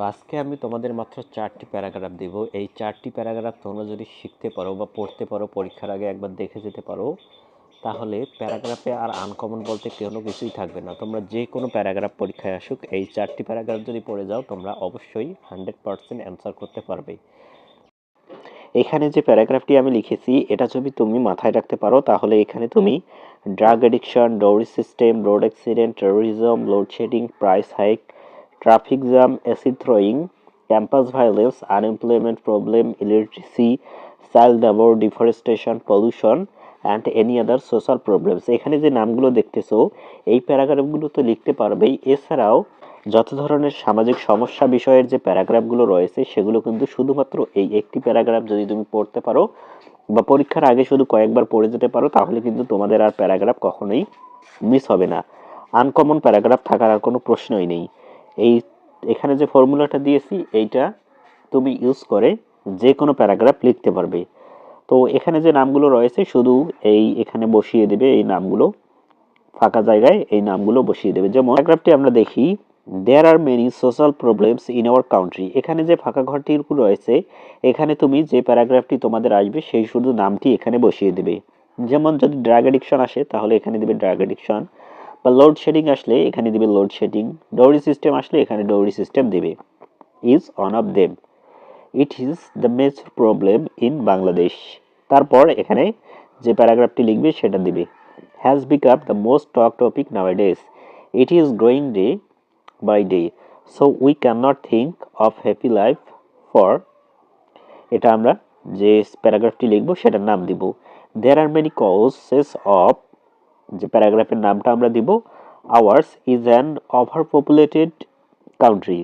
তো আজকে আমি তোমাদের মাত্র চারটি প্যারাগ্রাফ দেব। এই চারটি প্যারাগ্রাফ তোমরা যদি শিখতে পারো বা পড়তে পারো, পরীক্ষার আগে একবার দেখে যেতে পারো, তাহলে প্যারাগ্রাফে আর আনকমন বলতে কোনো কিছুই থাকবে না। তোমরা যে কোনো প্যারাগ্রাফ পরীক্ষায় আসুক, এই চারটি প্যারাগ্রাফ যদি পড়ে যাও, তোমরা অবশ্যই হান্ড্রেড পারসেন্ট অ্যান্সার করতে পারবে। এখানে যে প্যারাগ্রাফটি আমি লিখেছি, এটা যদি তুমি মাথায় রাখতে পারো, তাহলে এখানে তুমি drug addiction dowry system road accident terrorism load shedding price hike traffic jam acid throwing campus violence unemployment problem electricity child labour deforestation pollution and any other social problems এখানে যে নামগুলো দেখতেছো, এই প্যারাগ্রাফগুলো তো লিখতে পারবেই এছাড়াও, যত ধরনের সামাজিক সমস্যা বিষয়ের যে প্যারাগ্রাফগুলো রয়েছে, সেগুলো কিন্তু শুধুমাত্র এই একটি প্যারাগ্রাফ যদি তুমি পড়তে পারো বা পরীক্ষার আগে শুধু কয়েকবার পড়ে যেতে পারো, তাহলে কিন্তু তোমাদের আর প্যারাগ্রাফ কখনোই মিস হবে না। আনকমন প্যারাগ্রাফ থাকার আর কোনো প্রশ্নই নেই। এই এখানে যে ফর্মুলাটা দিয়েছি, এইটা তুমি ইউজ করে যে কোনো প্যারাগ্রাফ লিখতে পারবে। তো এখানে যে নামগুলো রয়েছে, শুধু এই এখানে বসিয়ে দেবে এই নামগুলো, ফাঁকা জায়গায় এই নামগুলো বসিয়ে দেবে। যেমন প্যারাগ্রাফটি আমরা দেখি there are many social problems in our country এখানে যে ফাঁকা ঘরটি রয়েছে, এখানে তুমি যে প্যারাগ্রাফটি তোমাদের আসবে, সেই শুধু নামটি এখানে বসিয়ে দেবে। যেমন যদি ড্রাগ এডিকশন আসে, তাহলে এখানে দেবে ড্রাগ এডিকশন বা লোড শেডিং আসলে এখানে দেবে লোড শেডিং ডৌরি সিস্টেম আসলে এখানে ডৌরি সিস্টেম দেবে। Is one of them it is the major problem in Bangladesh তারপর এখানে যে প্যারাগ্রাফটি লিখবে সেটা দিবে। Has become the most talk topic nowadays it is growing day by day so we can not think of happy life for এটা আমরা যে প্যারাগ্রাফটি লিখব সেটার নাম দিব। There are many causes of যে প্যারাগ্রাফের নামটা আমরা দিব ours is an overpopulated country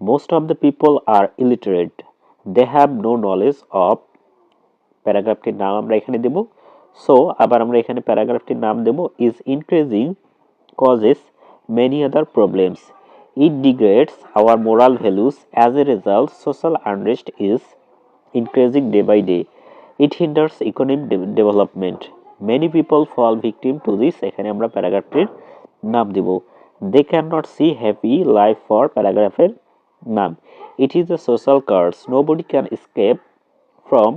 most of the people are illiterate they have no knowledge of প্যারাগ্রাফটির নাম আমরা এখানে দেব। সো আবার আমরা এখানে প্যারাগ্রাফটির নাম দেব is increasing causes many other problems it degrades our moral values as a result social unrest is increasing day by day it hinders economic development many people fall victim to this এখানে আমরা প্যারাগ্রাফটির নাম দিব। They can not see happy life for প্যারাগ্রাফের নাম। It is a social curse nobody can escape from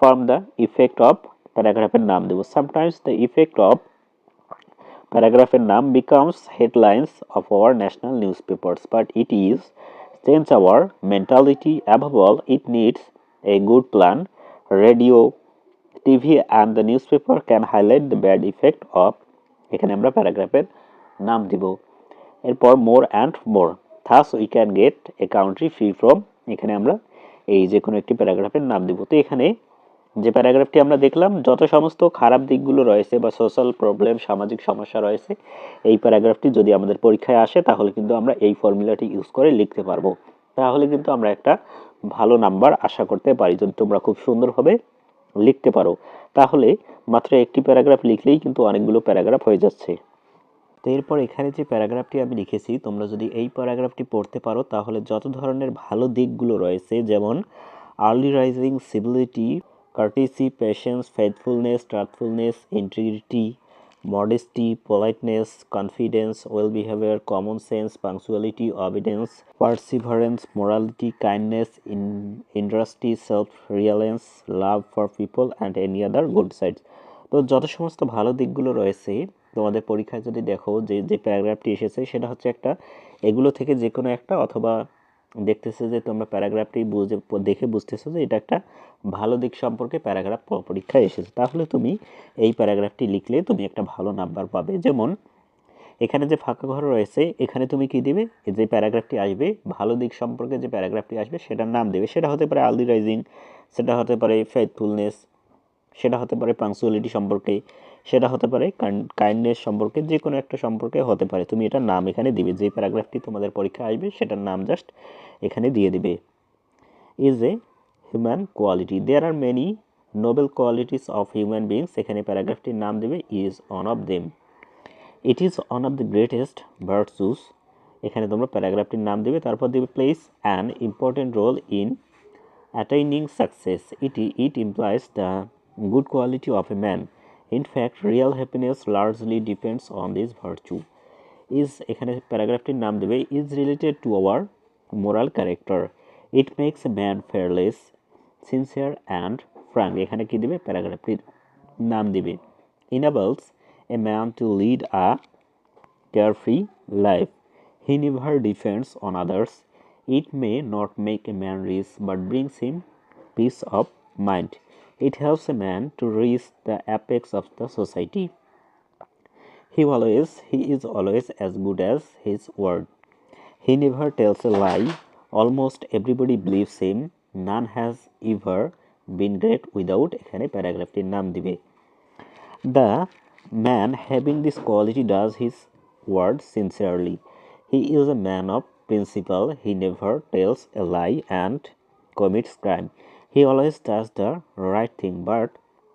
from the effect of প্যারাগ্রাফের নাম দেব। Sometimes the effect of প্যারাগ্রাফের নাম becomes headlines of our national newspapers but it is change our mentality above all it needs a good plan radio TV and the newspaper can highlight the bad effect of এখানে আমরা প্যারাগ্রাফের নাম দিব। এরপর more and more thus we can get a country free from এখানে আমরা এই যে কোনো একটি প্যারাগ্রাফের নাম দিব। তো এখানে যে প্যারাগ্রাফটি আমরা দেখলাম, যত সমস্ত খারাপ দিকগুলো রয়েছে বা সোশ্যাল প্রবলেম সামাজিক সমস্যা রয়েছে, এই প্যারাগ্রাফটি যদি আমাদের পরীক্ষায় আসে, তাহলে কিন্তু আমরা এই ফর্মুলাটি ইউজ করে লিখতে পারব। তাহলে কিন্তু আমরা একটা ভালো নাম্বার আশা করতে পারি। যদি তোমরা খুব সুন্দরভাবে লিখতে পারো। তাহলে মাত্র একটি প্যারাগ্রাফ লিখলেই কিন্তু অনেকগুলো প্যারাগ্রাফ হয়ে যাচ্ছে। তো এরপর এখানে যে প্যারাগ্রাফটি আমি লিখেছি, তোমরা যদি এই প্যারাগ্রাফটি পড়তে পারো, তাহলে যত ধরনের ভালো দিকগুলো রয়েছে, যেমন early rising civility courtesy patience faithfulness truthfulness integrity modesty politeness confidence well behaviour common sense punctuality obedience perseverance morality kindness in industry self reliance love for people and any other good sides তো যত সমস্ত ভালো দিকগুলো রয়েছে, তোমাদের পরীক্ষায় যদি দেখো যে যে প্যারাগ্রাফটি এসেছে, সেটা হচ্ছে একটা, এগুলো থেকে যে কোনো একটা অথবা দেখতেছে যে তোমরা প্যারাগ্রাফটি বুঝে, দেখে বুঝতেছো যে এটা একটা ভালো দিক সম্পর্কে প্যারাগ্রাফ পরীক্ষায় এসেছে। তাহলে তুমি এই প্যারাগ্রাফটি লিখলে তুমি একটা ভালো নাম্বার পাবে। যেমন, এখানে যে ফাঁকা ঘর রয়েছে, এখানে তুমি কি দিবে? যে প্যারাগ্রাফটি আসবে, ভালো দিক সম্পর্কে যে প্যারাগ্রাফটি আসবে, সেটার নাম দেবে। সেটা হতে পারে আলদি রাইজিং সেটা হতে পারে ফেথফুলনেস সেটা হতে পারে পাংচুয়ালিটি সম্পর্কে। সেটা হতে পারে কাইন্ডনেস সম্পর্কে যে কোনো একটা সম্পর্কে হতে পারে। তুমি এটার নাম এখানে দিবে যে প্যারাগ্রাফটি তোমাদের পরীক্ষা আসবে, সেটার নাম জাস্ট এখানে দিয়ে দিবে। Is a human quality there are many noble qualities of human beings এখানে প্যারাগ্রাফটির নাম দেবে is one of them it is one of the greatest virtues এখানে তোমরা প্যারাগ্রাফটির নাম দেবে, তারপর দেবে plays an important role in attaining success it it implies the good quality of a man. In fact real happiness largely depends on this virtue is এখানে প্যারাগ্রাফটির নাম দেবে is related to our moral character it makes man fearless sincere and frank এখানে কী দেবে? প্যারাগ্রাফটির নাম দেবে। Enables a man to lead a care life he never depends on others it may not make a man rich but brings him peace of mind It helps a man to reach the apex of the society. He always he is always as good as his word. He never tells a lie. Almost everybody believes him. None has ever been great without এখানে প্যারাগ্রাফটির নাম দিবে The man having this quality does his word sincerely. He is a man of principle. He never tells a lie and commits crime. He always does the right thing, but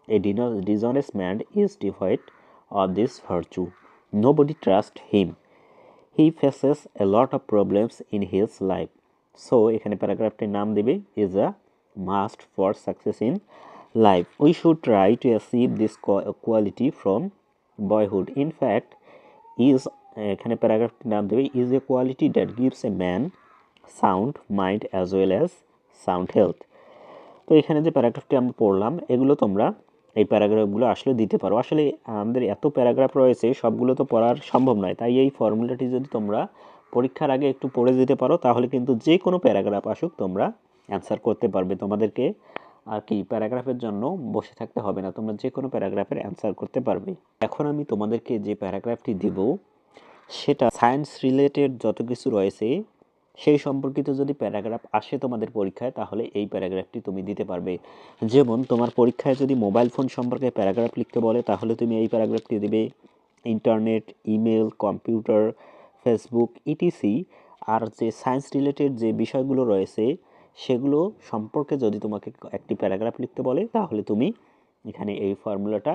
a dino- dishonest man is devoid of this virtue. Nobody trusts him. He faces a lot of problems in his life. So এখানে প্যারাগ্রাফটির নাম দিবে is a must for success in life. We should try to achieve this qua- quality from boyhood. In fact, is এখানে প্যারাগ্রাফটির নাম দেবে is a quality that gives a man sound mind as well as sound health. তো এখানে যে প্যারাগ্রাফটি আমরা পড়লাম, এগুলো তোমরা এই প্যারাগ্রাফগুলো আসলে দিতে পারো। আসলে আমাদের এত প্যারাগ্রাফ রয়েছে, সবগুলো তো পড়ার সম্ভব নয়। তাই এই ফর্মুলাটি যদি তোমরা পরীক্ষার আগে একটু পড়ে দিতে পারো, তাহলে কিন্তু যে কোনো প্যারাগ্রাফ আসুক তোমরা অ্যান্সার করতে পারবে। তোমাদেরকে আর কি প্যারাগ্রাফের জন্য বসে থাকতে হবে না, তোমরা যে কোনো প্যারাগ্রাফের অ্যান্সার করতে পারবে। এখন আমি তোমাদেরকে যে প্যারাগ্রাফটি দেব, সেটা সায়েন্স রিলেটেড যত কিছু রয়েছে সেই সম্পর্কিত যদি প্যারাগ্রাফ আসে তোমাদের পরীক্ষায়, তাহলে এই প্যারাগ্রাফটি তুমি দিতে পারবে। যেমন, তোমার পরীক্ষায় যদি মোবাইল ফোন সম্পর্কে প্যারাগ্রাফ লিখতে বলে, তাহলে তুমি এই প্যারাগ্রাফটি দেবে। Internet, email, computer, Facebook, etc, আর যে সায়েন্স রিলেটেড যে বিষয়গুলো রয়েছে, সেগুলো সম্পর্কে যদি তোমাকে একটি প্যারাগ্রাফ লিখতে বলে, তাহলে তুমি এখানে এই ফর্মুলাটা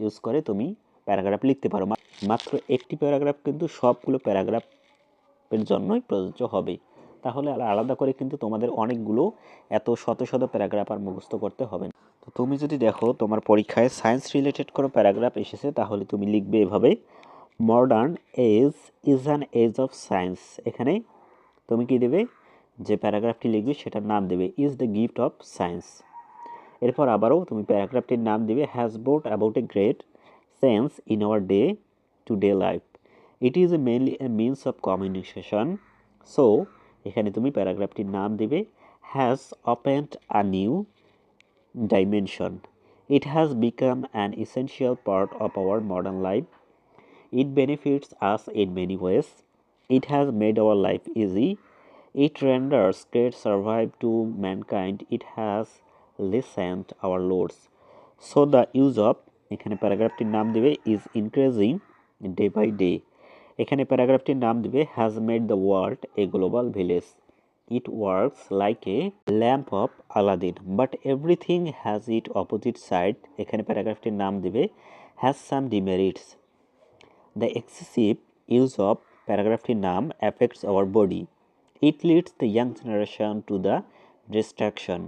ইউজ করে তুমি প্যারাগ্রাফ লিখতে পারো। মাত্র একটি প্যারাগ্রাফ কিন্তু সবগুলো প্যারাগ্রাফ এর জন্যই প্রযোজ্য হবে। তাহলে আলাদা করে কিন্তু তোমাদের অনেকগুলো এত শত শত প্যারাগ্রাফ আর মুখস্থ করতে হবে তো তুমি যদি দেখো তোমার পরীক্ষায় সায়েন্স রিলেটেড কোনো প্যারাগ্রাফ এসেছে, তাহলে তুমি লিখবে এভাবে modern age is an age of science এখানে তুমি কি দেবে? যে প্যারাগ্রাফটি লিখবে সেটার নাম দেবে is the gift of science এরপর আবারও তুমি প্যারাগ্রাফটির নাম দেবে has brought about a great sense in our day to day life it is a mainly a means of communication so এখানে তুমি প্যারাগ্রাফটির নাম দিবে has opened a new dimension. It has become an essential part of our modern life. It benefits us in many ways. It has made our life easy. It renders great service to mankind. It has lessened our loads. So the use of এখানে প্যারাগ্রাফটির নাম দিবে is increasing day by day এখানে প্যারাগ্রাফটির নাম দেবে has made the world a global village it works like a lamp of Aladdin but everything has its opposite side এখানে প্যারাগ্রাফটির নাম দেবে has some demerits the excessive use of প্যারাগ্রাফটির নাম affects our body it leads the young generation to the destruction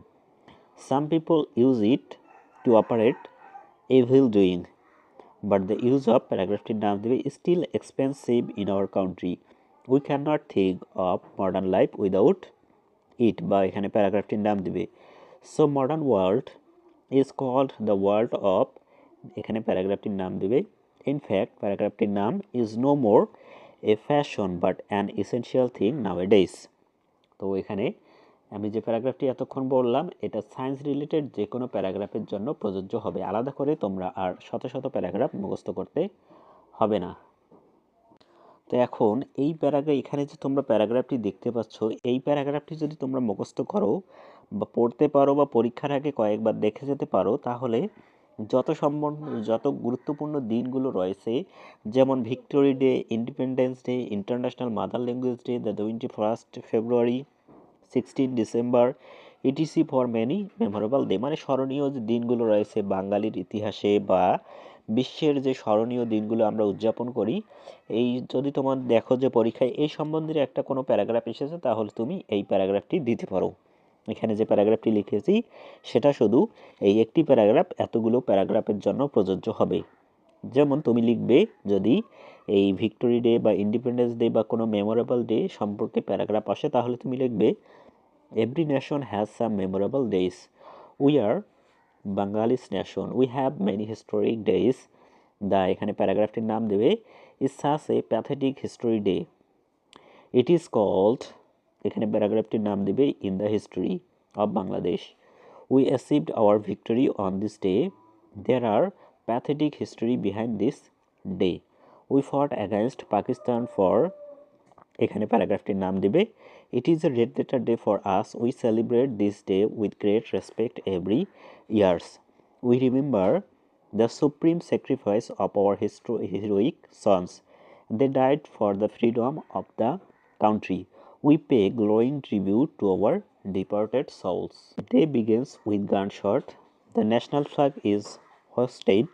some people use it to operate evil doing but the use of প্যারাগ্রাফটির নাম দেবে is still expensive in our country. We cannot think of modern life without it বা এখানে প্যারাগ্রাফটির নাম দিবে so modern world is called the world of এখানে প্যারাগ্রাফটির নাম দিবে ইনফ্যাক্ট প্যারাগ্রাফটির নাম is no more a fashion but an essential thing nowadays তো এখানে আমি যে প্যারাগ্রাফটি এতক্ষণ বললাম, এটা সায়েন্স রিলেটেড যে কোনো প্যারাগ্রাফের জন্য প্রযোজ্য হবে। আলাদা করে তোমরা আর শত শত প্যারাগ্রাফ মুখস্থ করতে হবে না। তো এখন এই প্যারাগ্রাফ এখানে যে তোমরা প্যারাগ্রাফটি দেখতে পাচ্ছ, এই প্যারাগ্রাফটি যদি তোমরা মুখস্থ করো বা পড়তে পারো বা পরীক্ষার আগে কয়েকবার দেখে যেতে পারো, তাহলে যত সম্বন যত গুরুত্বপূর্ণ দিনগুলো রয়েছে, যেমন victory day, independence day, international mother language day, the twenty first February sixteen December ETC for many memorable day মানে স্মরণীয় যে দিনগুলো রয়েছে বাঙালির ইতিহাসে বা বিশ্বের যে স্মরণীয় দিনগুলো আমরা উদযাপন করি, এই যদি তোমার দেখো যে পরীক্ষায় এই সম্বন্ধে একটা কোনো প্যারাগ্রাফ এসেছে, তাহলে তুমি এই প্যারাগ্রাফটি দিতে পারো। এখানে যে প্যারাগ্রাফটি লিখেছি, সেটা শুধু এই একটি প্যারাগ্রাফ এতগুলো প্যারাগ্রাফের জন্য প্রযোজ্য হবে। যেমন তুমি লিখবে, যদি এই ভিক্টোরি ডে বা ইন্ডিপেন্ডেন্স ডে বা কোনো মেমোরেবল ডে সম্পর্কে প্যারাগ্রাফ আসে, তাহলে তুমি লিখবে every nation has some memorable days we are Bengalis nation we have many historic days the এখানে প্যারাগ্রাফটির নাম দেবে is such a pathetic history day it is called এখানে প্যারাগ্রাফটির নাম দেবে in the history of Bangladesh we achieved our victory on this day there are pathetic history behind this day we fought against Pakistan for এখানে প্যারাগ্রাফটির নাম দিবে It is a Red Letter Day for us. We celebrate this day with great respect every years. We remember the supreme sacrifice of our heroic sons. They died for the freedom of the country. We pay glowing tribute to our departed souls. Day begins with gunshot. The national flag is hoisted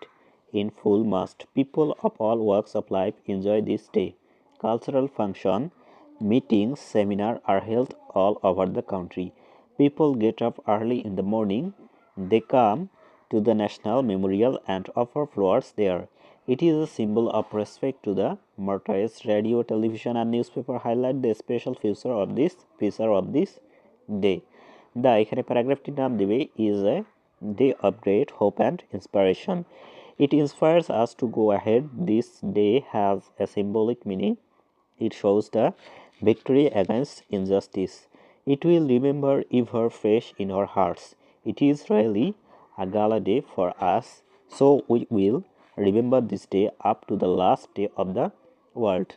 in full mast. People of all walks of life enjoy this day. Cultural function meetings, seminar are held all over the country. People get up early in the morning. They come to the National Memorial and offer flowers there. It is a symbol of respect to the martyrs. Radio, television, and newspaper highlight the special feature of this feature of this day. The এখানে প্যারাগ্রাফটির নাম দেবে is a day of great hope and inspiration. It inspires us to go ahead. This day has a symbolic meaning. It shows the victory against injustice. It will remember ever fresh in our hearts. It is really a gala day for us, so we will remember this day up to the last day of the world.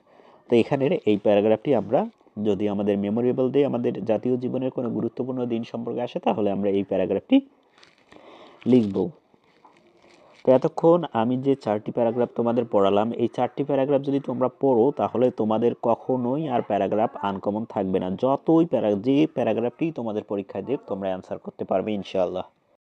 তো এখানের এই প্যারাগ্রাফটি আমরা যদি আমাদের memorable day আমাদের জাতীয় জীবনের কোনো গুরুত্বপূর্ণ দিন সম্পর্কে আসে তাহলে আমরা এই প্যারাগ্রাফটি লিখব তো এতক্ষণ আমি যে চারটি প্যারাগ্রাফ তোমাদের পড়ালাম, এই চারটি প্যারাগ্রাফ যদি তোমরা পড়ো, তাহলে তোমাদের কখনোই আর প্যারাগ্রাফ আনকমন থাকবে না। যতই প্যারা যে প্যারাগ্রাফটি তোমাদের পরীক্ষায় দেখ, তোমরা অ্যান্সার করতে পারবে, ইনশাআল্লাহ।